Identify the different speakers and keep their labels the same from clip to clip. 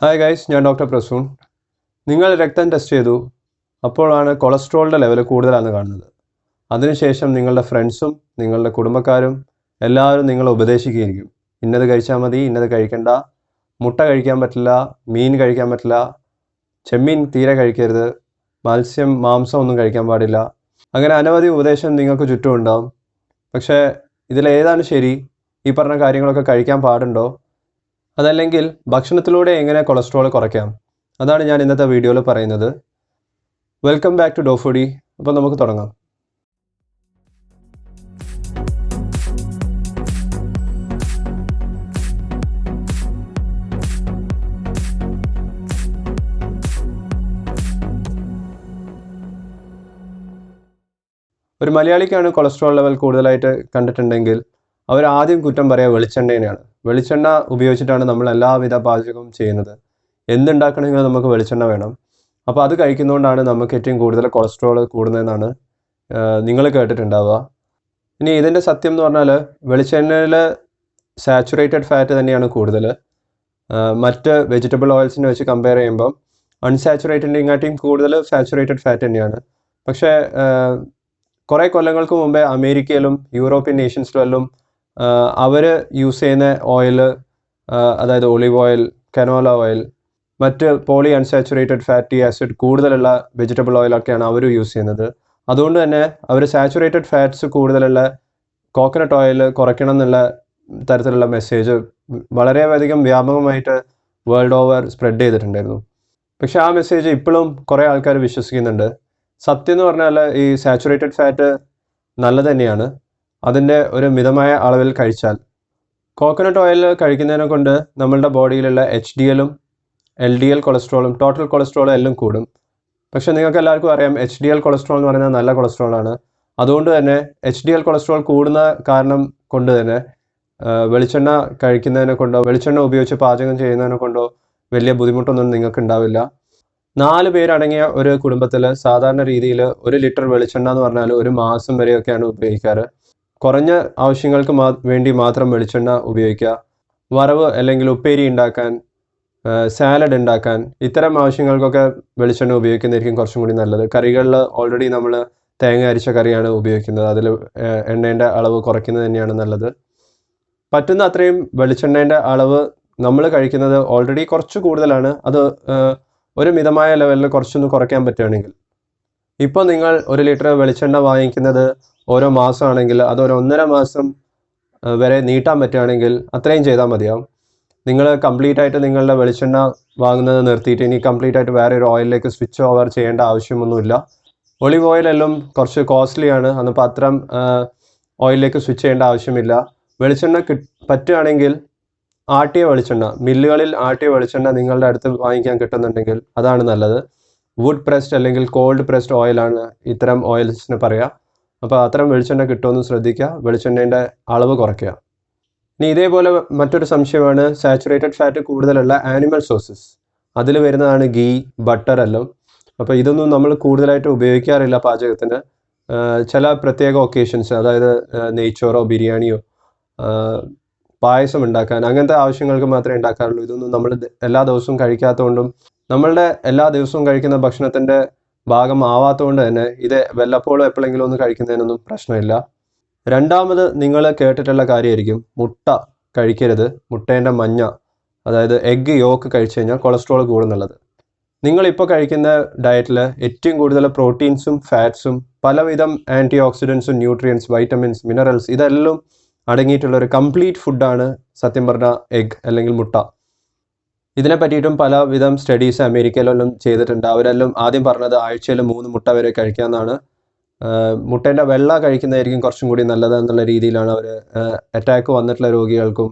Speaker 1: Hi guys ഞാൻ doctor Prasoon. നിങ്ങൾ രക്തം ടെസ്റ്റ് ചെയ്തു. അപ്പോഴാണ് കൊളസ്ട്രോളിന്റെ ലെവൽ കൂടുതലാണ് കാണുന്നത്. അതിനുശേഷം നിങ്ങളുടെ ഫ്രണ്ട്സും നിങ്ങളുടെ കുടുംബക്കാരും എല്ലാവരും നിങ്ങളെ ഉപദേശിക്കുകയായിരിക്കും. ഇന്നത് കഴിച്ചാൽ മതി ഇന്നത് കഴിക്കണ്ട. മുട്ട കഴിക്കാൻ പറ്റില്ല മീൻ കഴിക്കാൻ പറ്റില്ല. ചെമ്മീൻ തീരെ കഴിക്കരുത്. മത്സ്യം മാംസം ഒന്നും കഴിക്കാൻ പാടില്ല. അങ്ങനെ അനവധി ഉപദേശം നിങ്ങൾക്ക് ചുറ്റും ഉണ്ടാവും പക്ഷേ ഇതിലേതാണ് ശരി? ഈ പറഞ്ഞ കാര്യങ്ങളൊക്കെ കഴിക്കാൻ പാടുണ്ടോ? അതല്ലെങ്കിൽ ഭക്ഷണത്തിലൂടെ എങ്ങനെ കൊളസ്ട്രോൾ കുറയ്ക്കാം? അതാണ് ഞാൻ ഇന്നത്തെ വീഡിയോയിൽ പറയുന്നത്. വെൽക്കം ബാക്ക് ടു ഡോഫുഡി അപ്പോൾ നമുക്ക് തുടങ്ങാം. ഒരു മലയാളിക്കാണ് കൊളസ്ട്രോൾ ലെവൽ കൂടുതലായിട്ട് കണ്ടിട്ടുണ്ടെങ്കിൽ അവർ ആദ്യം കുറ്റം പറയുക വെളിച്ചെണ്ണേനെയാണ്. വെളിച്ചെണ്ണ ഉപയോഗിച്ചിട്ടാണ് നമ്മൾ എല്ലാവിധ പാചകവും ചെയ്യുന്നത്. എന്തുണ്ടാക്കണമെങ്കിലും നമുക്ക് വെളിച്ചെണ്ണ വേണം. അപ്പോൾ അത് കഴിക്കുന്നതുകൊണ്ടാണ് നമുക്ക് ഏറ്റവും കൂടുതൽ കൊളസ്ട്രോൾ കൂടുന്നതെന്നാണ് നിങ്ങൾ കേട്ടിട്ടുണ്ടാവുക. ഇനി ഇതിന്റെ സത്യം എന്ന് പറഞ്ഞാൽ വെളിച്ചെണ്ണയിൽ സാച്ചുറേറ്റഡ് ഫാറ്റ് തന്നെയാണ് കൂടുതൽ. മറ്റ് വെജിറ്റബിൾ ഓയിൽസിനെ വെച്ച് കമ്പയർ ചെയ്യുമ്പം അൺസാച്ചുറേറ്റഡിനെക്കാട്ടിയും കൂടുതൽ സാച്ചുറേറ്റഡ് ഫാറ്റ് തന്നെയാണ്. പക്ഷേ കുറേ കൊല്ലങ്ങൾക്ക് മുമ്പേ അമേരിക്കയിലും യൂറോപ്യൻ നേഷൻസിലും അവർ യൂസ് ചെയ്യുന്ന ഓയിൽ അതായത് ഒലിവ് ഓയിൽ കനോല ഓയിൽ മറ്റ് പോളി അൺസാച്ചുറേറ്റഡ് ഫാറ്റി ആസിഡ് കൂടുതലുള്ള വെജിറ്റബിൾ ഓയിലൊക്കെയാണ് അവർ യൂസ് ചെയ്യുന്നത്. അതുകൊണ്ട് തന്നെ അവർ സാച്ചുറേറ്റഡ് ഫാറ്റ്സ് കൂടുതലുള്ള കോക്കനട്ട് ഓയിൽ കുറയ്ക്കണം എന്നുള്ള തരത്തിലുള്ള മെസ്സേജ് വളരെയധികം വ്യാപകമായിട്ട് വേൾഡ് ഓവർ സ്പ്രെഡ് ചെയ്തിട്ടുണ്ടായിരുന്നു. പക്ഷെ ആ മെസ്സേജ് ഇപ്പോഴും കുറേ ആൾക്കാർ വിശ്വസിക്കുന്നുണ്ട്. സത്യം എന്ന് പറഞ്ഞാൽ ഈ സാച്ചുറേറ്റഡ് ഫാറ്റ് നല്ലത് തന്നെയാണ്. അതിന്റെ ഒരു മിതമായ അളവിൽ കഴിച്ചാൽ. കോക്കനട്ട് ഓയിൽ കഴിക്കുന്നതിനെ കൊണ്ട് നമ്മളുടെ ബോഡിയിലുള്ള എച്ച് ഡി എല്ലും എൽ ഡി എൽ കൊളസ്ട്രോളും ടോട്ടൽ കൊളസ്ട്രോളും എല്ലാം കൂടും. പക്ഷെ നിങ്ങൾക്ക് എല്ലാവർക്കും അറിയാം എച്ച് ഡി എൽ കൊളസ്ട്രോൾ എന്ന് പറയുന്നത് നല്ല കൊളസ്ട്രോളാണ് അതുകൊണ്ട് തന്നെ എച്ച് ഡി എൽ കൊളസ്ട്രോൾ കൂടുന്ന കാരണം കൊണ്ട് തന്നെ വെളിച്ചെണ്ണ കഴിക്കുന്നതിനെ കൊണ്ടോ വെളിച്ചെണ്ണ ഉപയോഗിച്ച് പാചകം ചെയ്യുന്നതിനെ കൊണ്ടോ വലിയ ബുദ്ധിമുട്ടൊന്നും നിങ്ങൾക്ക് ഉണ്ടാവില്ല. നാല് പേരടങ്ങിയ ഒരു കുടുംബത്തിൽ സാധാരണ രീതിയിൽ ഒരു ലിറ്റർ വെളിച്ചെണ്ണ എന്ന് പറഞ്ഞാൽ ഒരു മാസം വരെയൊക്കെയാണ് ഉപയോഗിക്കാറ്. കുറഞ്ഞ ആവശ്യങ്ങൾക്ക് വേണ്ടി മാത്രം വെളിച്ചെണ്ണ ഉപയോഗിക്കുക. വറവ് അല്ലെങ്കിൽ ഉപ്പേരി ഉണ്ടാക്കാൻ സാലഡ് ഉണ്ടാക്കാൻ ഇത്തരം ആവശ്യങ്ങൾക്കൊക്കെ വെളിച്ചെണ്ണ ഉപയോഗിക്കുന്നതായിരിക്കും കുറച്ചും കൂടി നല്ലത്. കറികളിൽ ഓൾറെഡി നമ്മൾ തേങ്ങ അരിച്ച കറിയാണ് ഉപയോഗിക്കുന്നത്. അതിൽ എണ്ണേന്റെ അളവ് കുറയ്ക്കുന്നത് തന്നെയാണ് നല്ലത്. പറ്റുന്ന അത്രയും വെളിച്ചെണ്ണേന്റെ അളവ് നമ്മൾ കഴിക്കുന്നത് ഓൾറെഡി കുറച്ച് കൂടുതലാണ്. അത് ഒരു മിതമായ ലെവലിൽ കുറച്ചൊന്ന് കുറയ്ക്കാൻ പറ്റുകയാണെങ്കിൽ. ഇപ്പോൾ നിങ്ങൾ ഒരു ലിറ്റർ വെളിച്ചെണ്ണ വാങ്ങിക്കുന്നത് ഓരോ മാസമാണെങ്കിൽ അത് ഒരു ഒന്നര മാസം വരെ നീട്ടാൻ പറ്റുകയാണെങ്കിൽ അത്രയും ചെയ്താൽ മതിയാവും. നിങ്ങൾ കംപ്ലീറ്റ് ആയിട്ട് നിങ്ങളുടെ വെളിച്ചെണ്ണ വാങ്ങുന്നത് നിർത്തിയിട്ട് ഇനി കംപ്ലീറ്റ് ആയിട്ട് വേറെ ഒരു ഓയിലിലേക്ക് സ്വിച്ച് ഓവർ ചെയ്യേണ്ട ആവശ്യമൊന്നുമില്ല. ഒളിവ് ഓയിലെല്ലാം കുറച്ച് കോസ്റ്റ്ലിയാണ് അന്നപ്പോൾ അത്തരം ഓയിലിലേക്ക് സ്വിച്ച് ചെയ്യേണ്ട ആവശ്യമില്ല. വെളിച്ചെണ്ണ കി പറ്റുകയാണെങ്കിൽ ആട്ടിയ വെളിച്ചെണ്ണ മില്ലുകളിൽ ആട്ടിയ വെളിച്ചെണ്ണ നിങ്ങളുടെ അടുത്ത് വാങ്ങിക്കാൻ കിട്ടുന്നുണ്ടെങ്കിൽ അതാണ് നല്ലത്. വുഡ് പ്രസ്ഡ് അല്ലെങ്കിൽ കോൾഡ് പ്രസ്ഡ് ഓയിലാണ് ഇത്തരം ഓയിൽസിന് പറയുക അപ്പോൾ അത്തരം വെളിച്ചെണ്ണ കിട്ടുമെന്ന് ശ്രദ്ധിക്കുക. വെളിച്ചെണ്ണേന്റെ അളവ് കുറയ്ക്കുക. ഇനി ഇതേപോലെ മറ്റൊരു സംശയമാണ്. സാച്ചുറേറ്റഡ് ഫാറ്റ് കൂടുതലുള്ള ആനിമൽ സോഴ്സസ് അതിൽ വരുന്നതാണ് ഗീ ബട്ടർ എല്ലാം. അപ്പോൾ ഇതൊന്നും നമ്മൾ കൂടുതലായിട്ട് ഉപയോഗിക്കാറില്ല പാചകത്തിന്. ചില പ്രത്യേക ഒക്കേഷൻസ് അതായത് നെയ്ച്ചോറോ ബിരിയാണിയോ പായസം ഉണ്ടാക്കാൻ അങ്ങനത്തെ ആവശ്യങ്ങൾക്ക് മാത്രമേ ഉണ്ടാക്കാറുള്ളൂ. ഇതൊന്നും നമ്മൾ എല്ലാ ദിവസവും കഴിക്കാത്തതുകൊണ്ടും നമ്മളുടെ എല്ലാ ദിവസവും കഴിക്കുന്ന ഭക്ഷണത്തിന്റെ ഭാഗമാവാത്തതുകൊണ്ട് തന്നെ ഇത് വല്ലപ്പോഴും എപ്പോഴെങ്കിലും ഒന്ന് കഴിക്കുന്നതിനൊന്നും പ്രശ്നമില്ല. രണ്ടാമത് നിങ്ങൾ കേട്ടിട്ടുള്ള കാര്യമായിരിക്കും മുട്ട കഴിക്കരുത്. മുട്ടേന്റെ മഞ്ഞ അതായത് എഗ്ഗ് യോക്ക് കഴിച്ചു കഴിഞ്ഞാൽ കൊളസ്ട്രോൾ കൂടുന്നുള്ളത്. നിങ്ങളിപ്പോൾ കഴിക്കുന്ന ഡയറ്റിൽ ഏറ്റവും കൂടുതൽ പ്രോട്ടീൻസും ഫാറ്റ്സും പലവിധം ആന്റി ഓക്സിഡൻസും ന്യൂട്രിയൻസ് വൈറ്റമിൻസ് മിനറൽസ് ഇതെല്ലാം അടങ്ങിയിട്ടുള്ള ഒരു കംപ്ലീറ്റ് ഫുഡാണ് സത്യം പറഞ്ഞ എഗ് അല്ലെങ്കിൽ മുട്ട. ഇതിനെ പറ്റിയിട്ടും പലവിധം സ്റ്റഡീസ് അമേരിക്കയിലെല്ലാം ചെയ്തിട്ടുണ്ട്. അവരെല്ലാം ആദ്യം പറഞ്ഞത് ആഴ്ചയിൽ മൂന്ന് മുട്ട വരെ കഴിക്കാമെന്നാണ്. മുട്ടേന്റെ വെള്ള കഴിക്കുന്നതായിരിക്കും കുറച്ചും കൂടി നല്ലത് എന്നുള്ള രീതിയിലാണ് അവർ അറ്റാക്ക് വന്നിട്ടുള്ള രോഗികൾക്കും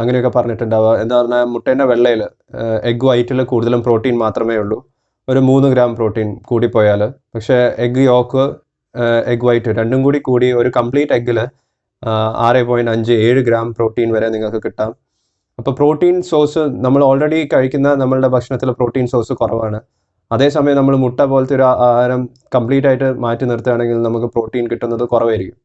Speaker 1: അങ്ങനെയൊക്കെ പറഞ്ഞിട്ടുണ്ടാവുക. എന്താ പറഞ്ഞാൽ മുട്ടേന്റെ വെള്ളയിൽ എഗ് വൈറ്റിൽ കൂടുതലും പ്രോട്ടീൻ മാത്രമേ ഉള്ളൂ. ഒരു മൂന്ന് ഗ്രാം പ്രോട്ടീൻ കൂടിപ്പോയാൽ. പക്ഷേ എഗ് യോക്ക് എഗ് വൈറ്റ് രണ്ടും കൂടി കൂടി ഒരു കംപ്ലീറ്റ് എഗ്ഗിൽ ആറ് പോയിന്റ് അഞ്ച് ഏഴ് ഗ്രാം പ്രോട്ടീൻ വരെ നിങ്ങൾക്ക് കിട്ടാം. അപ്പോൾ പ്രോട്ടീൻ സോഴ്സ് നമ്മൾ ഓൾറെഡി കഴിക്കുന്ന നമ്മളുടെ ഭക്ഷണത്തിലെ പ്രോട്ടീൻ സോഴ്സ് കുറവാണ്. അതേസമയം നമ്മൾ മുട്ട പോലത്തെ ഒരു ആഹാരം കംപ്ലീറ്റ് ആയിട്ട് മാറ്റി നിർത്തുകയാണെങ്കിൽ നമുക്ക് പ്രോട്ടീൻ കിട്ടുന്നത് കുറവായിരിക്കും.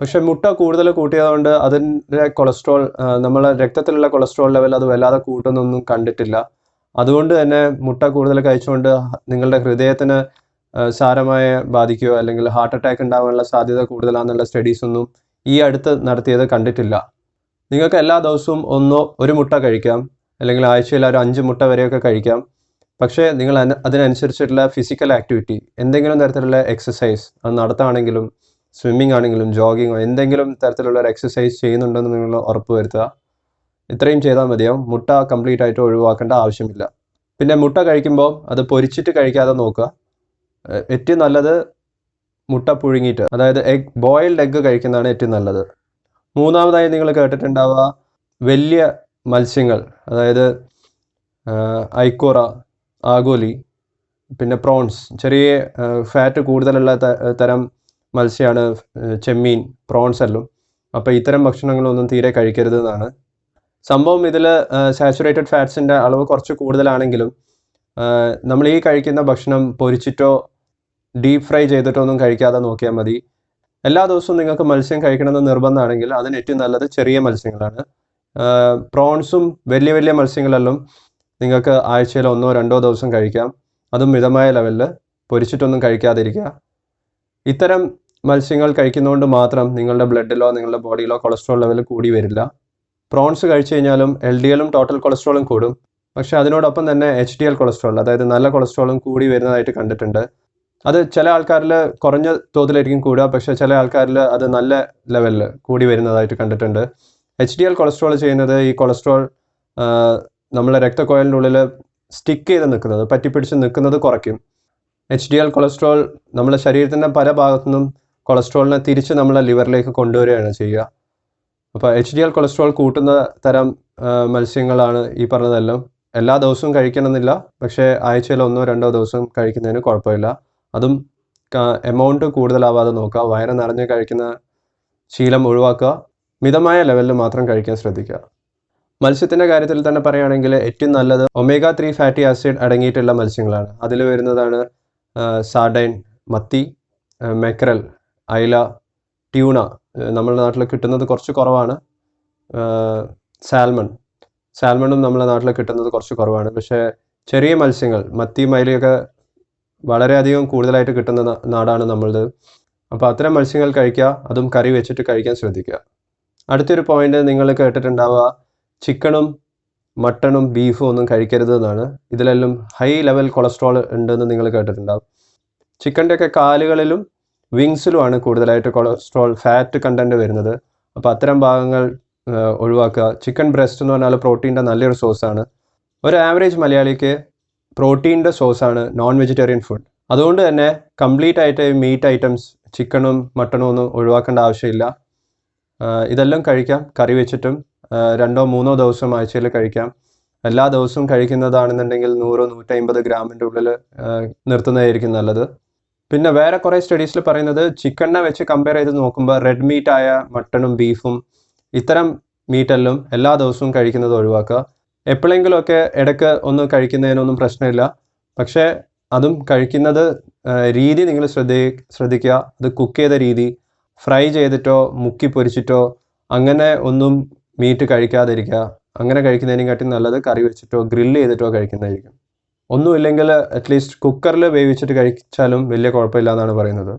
Speaker 1: പക്ഷെ മുട്ട കൂടുതൽ കൂട്ടിയതുകൊണ്ട് അതിന്റെ കൊളസ്ട്രോൾ നമ്മളെ രക്തത്തിലുള്ള കൊളസ്ട്രോൾ ലെവൽ അത് വല്ലാതെ കൂട്ടുന്നൊന്നും കണ്ടിട്ടില്ല. അതുകൊണ്ട് തന്നെ മുട്ട കൂടുതൽ കഴിച്ചുകൊണ്ട് നിങ്ങളുടെ ഹൃദയത്തിന് സാരമായ ബാധിക്കുകയോ അല്ലെങ്കിൽ ഹാർട്ട് അറ്റാക്ക് ഉണ്ടാകാനുള്ള സാധ്യത കൂടുതലാണെന്നുള്ള സ്റ്റഡീസ് ഒന്നും ഈ അടുത്ത് നടത്തിയത് കണ്ടിട്ടില്ല. നിങ്ങൾക്ക് എല്ലാ ദിവസവും ഒന്നോ ഒരു മുട്ട കഴിക്കാം. അല്ലെങ്കിൽ ആഴ്ചയിൽ ഒരു അഞ്ച് മുട്ട വരെയൊക്കെ കഴിക്കാം. പക്ഷേ നിങ്ങൾ അതിനനുസരിച്ചിട്ടുള്ള ഫിസിക്കൽ ആക്ടിവിറ്റി എന്തെങ്കിലും തരത്തിലുള്ള എക്സസൈസ് അത് നടത്താണെങ്കിലും സ്വിമ്മിംഗ് ആണെങ്കിലും ജോഗിങ്ങോ എന്തെങ്കിലും തരത്തിലുള്ള ഒരു എക്സസൈസ് ചെയ്യുന്നുണ്ടെന്ന് നിങ്ങൾ ഉറപ്പ് വരുത്തുക. ഇത്രയും ചെയ്താൽ മതിയാവും. മുട്ട കംപ്ലീറ്റ് ആയിട്ട് ഒഴിവാക്കേണ്ട ആവശ്യമില്ല. പിന്നെ മുട്ട കഴിക്കുമ്പോൾ അത് പൊരിച്ചിട്ട് കഴിക്കാതെ നോക്കുക. ഏറ്റവും നല്ലത് മുട്ട പുഴുങ്ങിയിട്ട് അതായത് എഗ് ബോയിൽഡ് എഗ്ഗ് കഴിക്കുന്നതാണ് ഏറ്റവും നല്ലത്. മൂന്നാമതായി നിങ്ങൾ കേട്ടിട്ടുണ്ടാവുക വലിയ മത്സ്യങ്ങൾ അതായത് ഐക്കോറ ആഗോലി പിന്നെ പ്രോൺസ് ചെറിയ ഫാറ്റ് കൂടുതലുള്ള തരം മത്സ്യമാണ് ചെമ്മീൻ പ്രോൺസ് എല്ലാം. അപ്പോൾ ഇത്തരം ഭക്ഷണങ്ങളൊന്നും തീരെ കഴിക്കരുത് എന്നാണ് സംഭവം ഇതിൽ സാച്ചുറേറ്റഡ് ഫാറ്റ്സിന്റെ അളവ് കുറച്ച് കൂടുതലാണെങ്കിലും നമ്മൾ ഈ കഴിക്കുന്ന ഭക്ഷണം പൊരിച്ചിട്ടോ ഡീപ് ഫ്രൈ ചെയ്തിട്ടോ ഒന്നും കഴിക്കാതെ നോക്കിയാൽ മതി. എല്ലാ ദിവസവും നിങ്ങൾക്ക് മത്സ്യം കഴിക്കണമെന്ന് നിർബന്ധമാണെങ്കിൽ അതിന് ഏറ്റവും നല്ലത് ചെറിയ മത്സ്യങ്ങളാണ്. പ്രോൺസും വലിയ വലിയ മത്സ്യങ്ങളെല്ലാം നിങ്ങൾക്ക് ആഴ്ചയിൽ ഒന്നോ രണ്ടോ ദിവസം കഴിക്കാം. അതും മിതമായ ലെവലിൽ പൊരിച്ചിട്ടൊന്നും കഴിക്കാതിരിക്കുക. ഇത്തരം മത്സ്യങ്ങൾ കഴിക്കുന്നതുകൊണ്ട് മാത്രം നിങ്ങളുടെ ബ്ലഡിലോ നിങ്ങളുടെ ബോഡിയിലോ കൊളസ്ട്രോൾ ലെവൽ കൂടി വരില്ല. പ്രോൺസ് കഴിച്ചു കഴിഞ്ഞാലും എൽ ഡി എല്ലും ടോട്ടൽ കൊളസ്ട്രോളും കൂടും. പക്ഷെ അതിനോടൊപ്പം തന്നെ എച്ച് ഡി എൽ കൊളസ്ട്രോൾ അതായത് നല്ല കൊളസ്ട്രോളും കൂടി വരുന്നതായിട്ട് കണ്ടിട്ടുണ്ട്. അത് ചില ആൾക്കാരിൽ കുറഞ്ഞ തോതിലായിരിക്കും കൂടുക. പക്ഷേ ചില ആൾക്കാരിൽ അത് നല്ല ലെവലിൽ കൂടി വരുന്നതായിട്ട് കണ്ടിട്ടുണ്ട്. എച്ച് ഡി എൽ കൊളസ്ട്രോൾ ചെയ്യുന്നത് ഈ കൊളസ്ട്രോൾ നമ്മളെ ഉള്ളിൽ സ്റ്റിക്ക് ചെയ്ത് നിൽക്കുന്നത് പറ്റിപ്പിടിച്ച് നിൽക്കുന്നത് കുറയ്ക്കും. എച്ച് ഡി എൽ കൊളസ്ട്രോൾ നമ്മളെ ശരീരത്തിന്റെ പല ഭാഗത്തുനിന്നും കൊളസ്ട്രോളിനെ തിരിച്ച് നമ്മളെ ലിവറിലേക്ക് കൊണ്ടുവരികയാണ് ചെയ്യുക. അപ്പോൾ എച്ച് ഡി എൽ കൊളസ്ട്രോൾ കൂട്ടുന്ന തരം മത്സ്യങ്ങളാണ് ഈ പറഞ്ഞതെല്ലാം. എല്ലാ ദിവസവും കഴിക്കണമെന്നില്ല. പക്ഷേ ആഴ്ചയിൽ ഒന്നോ രണ്ടോ ദിവസം കഴിക്കുന്നതിന് കുഴപ്പമില്ല. അതും എമൗണ്ട് കൂടുതലാവാതെ നോക്കുക. വയറ് നിറഞ്ഞ് കഴിക്കുന്ന ശീലം ഒഴിവാക്കുക. മിതമായ ലെവലിൽ മാത്രം കഴിക്കാൻ ശ്രദ്ധിക്കുക. മത്സ്യത്തിന്റെ കാര്യത്തിൽ തന്നെ പറയുകയാണെങ്കിൽ ഏറ്റവും നല്ലത് ഒമേഗ ത്രീ ഫാറ്റി ആസിഡ് അടങ്ങിയിട്ടുള്ള മത്സ്യങ്ങളാണ്. അതിൽ വരുന്നതാണ് സാഡൈൻ മത്തി മെക്രൽ അയില ട്യൂണ നമ്മുടെ നാട്ടിൽ കിട്ടുന്നത് കുറച്ച് കുറവാണ്. സാൽമൺ സാൽമണും നമ്മുടെ നാട്ടിൽ കിട്ടുന്നത് കുറച്ച് കുറവാണ്. പക്ഷേ ചെറിയ മത്സ്യങ്ങൾ മത്തി മയിലൊക്കെ വളരെയധികം കൂടുതലായിട്ട് കിട്ടുന്ന നാടാണ് നമ്മളത് അപ്പോൾ അത്തരം മത്സ്യങ്ങൾ കഴിക്കുക അതും കറി വെച്ചിട്ട് കഴിക്കാൻ ശ്രദ്ധിക്കുക. അടുത്തൊരു പോയിന്റ് നിങ്ങൾ കേട്ടിട്ടുണ്ടാവുക ചിക്കനും മട്ടണും ബീഫും ഒന്നും കഴിക്കരുത് എന്നാണ്. ഇതിലെല്ലാം ഹൈ ലെവൽ കൊളസ്ട്രോൾ ഉണ്ടെന്ന് നിങ്ങൾ കേട്ടിട്ടുണ്ടാവും. ചിക്കന്റെ ഒക്കെ കാലുകളിലും വിങ്സിലുമാണ് കൂടുതലായിട്ട് കൊളസ്ട്രോൾ ഫാറ്റ് കണ്ടന്റ് വരുന്നത്. അപ്പോൾ അത്തരം ഭാഗങ്ങൾ ഒഴിവാക്കുക. ചിക്കൻ ബ്രസ്റ്റ് എന്ന് പറഞ്ഞാൽ പ്രോട്ടീന്റെ നല്ലൊരു സോഴ്സാണ് ഒരു ആവറേജ് മലയാളിക്ക് പ്രോട്ടീന്റെ സോഴ്സാണ് നോൺ വെജിറ്റേറിയൻ ഫുഡ് അതുകൊണ്ട് തന്നെ കംപ്ലീറ്റ് ആയിട്ട് മീറ്റ് ഐറ്റംസ് ചിക്കണും മട്ടണും ഒന്നും ഒഴിവാക്കേണ്ട ആവശ്യമില്ല. ഇതെല്ലാം കഴിക്കാം. കറി വെച്ചിട്ടും രണ്ടോ മൂന്നോ ദിവസം ആഴ്ചയിൽ കഴിക്കാം. എല്ലാ ദിവസവും കഴിക്കുന്നതാണെന്നുണ്ടെങ്കിൽ നൂറോ നൂറ്റമ്പത് ഗ്രാമിന്റെ ഉള്ളിൽ നിർത്തുന്നതായിരിക്കും നല്ലത്. പിന്നെ വേറെ കുറേ സ്റ്റഡീസിൽ പറയുന്നത് ചിക്കനെ വെച്ച് കമ്പയർ ചെയ്ത് നോക്കുമ്പോൾ റെഡ് മീറ്റ് ആയ മട്ടണും ബീഫും ഇത്തരം മീറ്റെല്ലാം എല്ലാ ദിവസവും കഴിക്കുന്നത് ഒഴിവാക്കുക. എപ്പോഴെങ്കിലുമൊക്കെ ഇടയ്ക്ക് ഒന്ന് കഴിക്കുന്നതിനൊന്നും പ്രശ്നമില്ല. പക്ഷേ അതും കഴിക്കുന്നത് രീതി നിങ്ങൾ ശ്രദ്ധി ശ്രദ്ധിക്കുക. അത് കുക്ക് ചെയ്ത രീതി ഫ്രൈ ചെയ്തിട്ടോ മുക്കി പൊരിച്ചിട്ടോ അങ്ങനെ ഒന്നും മീറ്റ് കഴിക്കാതിരിക്കുക. അങ്ങനെ കഴിക്കുന്നതിനെക്കാട്ടി നല്ലത് കറി വെച്ചിട്ടോ ഗ്രില്ല് ചെയ്തിട്ടോ കഴിക്കുന്നതായിരിക്കും. ഒന്നുമില്ലെങ്കിൽ അറ്റ്ലീസ്റ്റ് കുക്കറിൽ വേവിച്ചിട്ട് കഴിച്ചാലും വലിയ കുഴപ്പമില്ല എന്നാണ് പറയുന്നത്.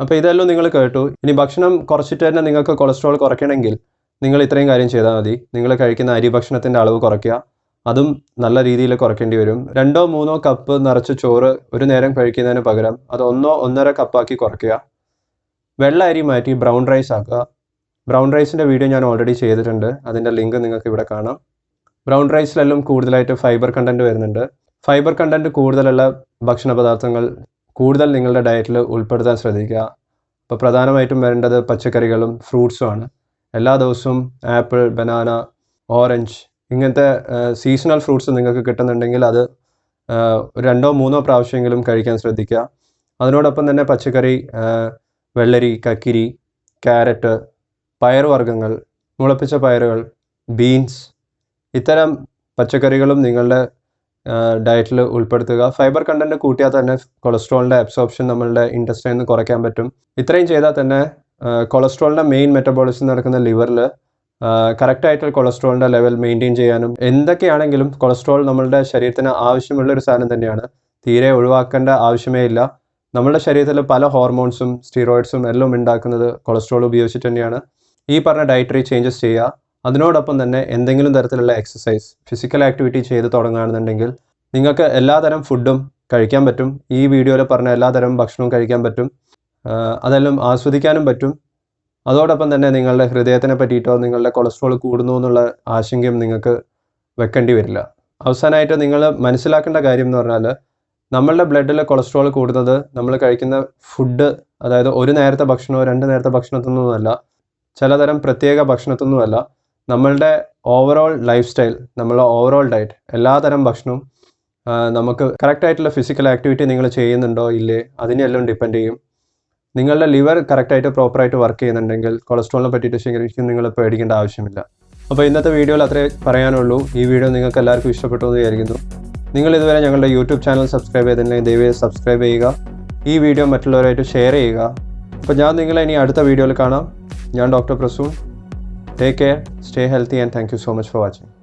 Speaker 1: അപ്പോൾ ഇതെല്ലാം നിങ്ങൾ കേട്ടു. ഇനി ഭക്ഷണം കുറച്ചിട്ട് തന്നെ നിങ്ങൾക്ക് കൊളസ്ട്രോൾ കുറയ്ക്കണമെങ്കിൽ നിങ്ങൾ ഇത്രയും കാര്യം ചെയ്താൽ മതി. നിങ്ങൾ കഴിക്കുന്ന അരി ഭക്ഷണത്തിന്റെ അളവ് കുറയ്ക്കുക. അതും നല്ല രീതിയിൽ കുറയ്ക്കേണ്ടി വരും. രണ്ടോ മൂന്നോ കപ്പ് നിറച്ച് ചോറ് ഒരു നേരം കഴിക്കുന്നതിന് പകരം അത് ഒന്നോ ഒന്നര കപ്പാക്കി കുറയ്ക്കുക. വെള്ള അരി മാറ്റി ബ്രൗൺ റൈസ് ആക്കുക. ബ്രൗൺ റൈസിന്റെ വീഡിയോ ഞാൻ ഓൾറെഡി ചെയ്തിട്ടുണ്ട്. അതിന്റെ ലിങ്ക് നിങ്ങൾക്ക് ഇവിടെ കാണാം. ബ്രൗൺ റൈസിലെല്ലാം കൂടുതലായിട്ട് ഫൈബർ കണ്ടന്റ് വരുന്നുണ്ട്. ഫൈബർ കണ്ടന്റ് കൂടുതലുള്ള ഭക്ഷണ പദാർത്ഥങ്ങൾ കൂടുതൽ നിങ്ങളുടെ ഡയറ്റിൽ ഉൾപ്പെടുത്താൻ ശ്രദ്ധിക്കുക. അപ്പോൾ പ്രധാനമായിട്ടും വരേണ്ടത് പച്ചക്കറികളും ഫ്രൂട്ട്സും ആണ്. എല്ലാ ദിവസവും ആപ്പിൾ ബനാന ഓറഞ്ച് ഇങ്ങനത്തെ സീസണൽ ഫ്രൂട്ട്സ് നിങ്ങൾക്ക് കിട്ടുന്നുണ്ടെങ്കിൽ അത് രണ്ടോ മൂന്നോ പ്രാവശ്യമെങ്കിലും കഴിക്കാൻ ശ്രദ്ധിക്കുക. അതിനോടൊപ്പം തന്നെ പച്ചക്കറി വെള്ളരി കക്കിരി ക്യാരറ്റ് പയറുവർഗങ്ങൾ മുളപ്പിച്ച പയറുകൾ ബീൻസ് ഇത്തരം പച്ചക്കറികളും നിങ്ങളുടെ ഡയറ്റിൽ ഉൾപ്പെടുത്തുക. ഫൈബർ കണ്ടന്റ് കൂട്ടിയാൽ തന്നെ കൊളസ്ട്രോളിന്റെ അബ്സോർപ്ഷൻ നമ്മളുടെ ഇൻഡസ്ട്രിയിൽ നിന്ന് കുറയ്ക്കാൻ പറ്റും. ഇത്രയും ചെയ്താൽ തന്നെ കൊളസ്ട്രോളിന്റെ മെയിൻ മെറ്റബോളിസം നടക്കുന്ന ലിവറിൽ കറക്റ്റായിട്ടുള്ള കൊളസ്ട്രോളിന്റെ ലെവൽ മെയിന്റെയിൻ ചെയ്യാനും എന്തൊക്കെയാണെങ്കിലും കൊളസ്ട്രോൾ നമ്മളുടെ ശരീരത്തിന് ആവശ്യമുള്ള ഒരു സാധനം തന്നെയാണ്. തീരെ ഒഴിവാക്കേണ്ട ആവശ്യമേ ഇല്ല. നമ്മുടെ ശരീരത്തിൽ പല ഹോർമോൺസും സ്റ്റീറോയിഡ്സും എല്ലാം ഉണ്ടാക്കുന്നത് കൊളസ്ട്രോൾ ഉപയോഗിച്ചിട്ട് തന്നെയാണ്. ഈ പറഞ്ഞ ഡയറ്ററി ചേഞ്ചസ് ചെയ്യുക. അതിനോടൊപ്പം തന്നെ എന്തെങ്കിലും തരത്തിലുള്ള എക്സസൈസ് ഫിസിക്കൽ ആക്ടിവിറ്റി ചെയ്ത് തുടങ്ങുകയാണെന്നുണ്ടെങ്കിൽ നിങ്ങൾക്ക് എല്ലാതരം ഫുഡും കഴിക്കാൻ പറ്റും. ഈ വീഡിയോയിൽ പറഞ്ഞ എല്ലാതരം ഭക്ഷണവും കഴിക്കാൻ പറ്റും. അതെല്ലാം ആസ്വദിക്കാനും പറ്റും. അതോടൊപ്പം തന്നെ നിങ്ങളുടെ ഹൃദയത്തിനെ പറ്റിയിട്ടോ നിങ്ങളുടെ കൊളസ്ട്രോൾ കൂടുന്നു എന്നുള്ള ആശങ്കയും നിങ്ങൾക്ക് വെക്കേണ്ടി വരില്ല. അവസാനമായിട്ട് നിങ്ങൾ മനസ്സിലാക്കേണ്ട കാര്യം എന്ന് പറഞ്ഞാൽ നമ്മളുടെ ബ്ലഡിൽ കൊളസ്ട്രോൾ കൂടുന്നത് നമ്മൾ കഴിക്കുന്ന ഫുഡ് അതായത് ഒരു നേരത്തെ ഭക്ഷണമോ രണ്ട് നേരത്തെ ഭക്ഷണത്തൊന്നുമല്ല ചിലതരം പ്രത്യേക ഭക്ഷണത്തൊന്നുമല്ല നമ്മളുടെ ഓവറോൾ ലൈഫ് സ്റ്റൈൽ നമ്മളുടെ ഓവറോൾ ഡയറ്റ് എല്ലാതരം ഭക്ഷണവും നമുക്ക് കറക്റ്റായിട്ടുള്ള ഫിസിക്കൽ ആക്ടിവിറ്റി നിങ്ങൾ ചെയ്യുന്നുണ്ടോ ഇല്ലേ അതിനെല്ലാം ഡിപ്പെൻഡ് ചെയ്യും. നിങ്ങളുടെ ലിവർ കറക്റ്റായിട്ട് പ്രോപ്പറായിട്ട് വർക്ക് ചെയ്യുന്നുണ്ടെങ്കിൽ കൊളസ്ട്രോളിനെ പറ്റിയിട്ട് ശരിക്കും നിങ്ങൾ പേടിക്കേണ്ട ആവശ്യമില്ല. അപ്പോൾ ഇന്നത്തെ വീഡിയോയിൽ അത്രേ പറയാനുള്ളൂ. ഈ വീഡിയോ നിങ്ങൾക്ക് എല്ലാവർക്കും ഇഷ്ടപ്പെട്ടു എന്ന് വിചാരിക്കുന്നു. നിങ്ങൾ ഇതുവരെ ഞങ്ങളുടെ യൂട്യൂബ് ചാനൽ സബ്സ്ക്രൈബ് ചെയ്തിട്ടുണ്ടെങ്കിൽ ദയവായി സബ്സ്ക്രൈബ് ചെയ്യുക. ഈ വീഡിയോ മറ്റുള്ളവരായിട്ട് ഷെയർ ചെയ്യുക. അപ്പോൾ ഞാൻ നിങ്ങളെ ഇനി അടുത്ത വീഡിയോയിൽ കാണാം. ഞാൻ doctor Prasoon. Take care stay healthy and thank you so much for watching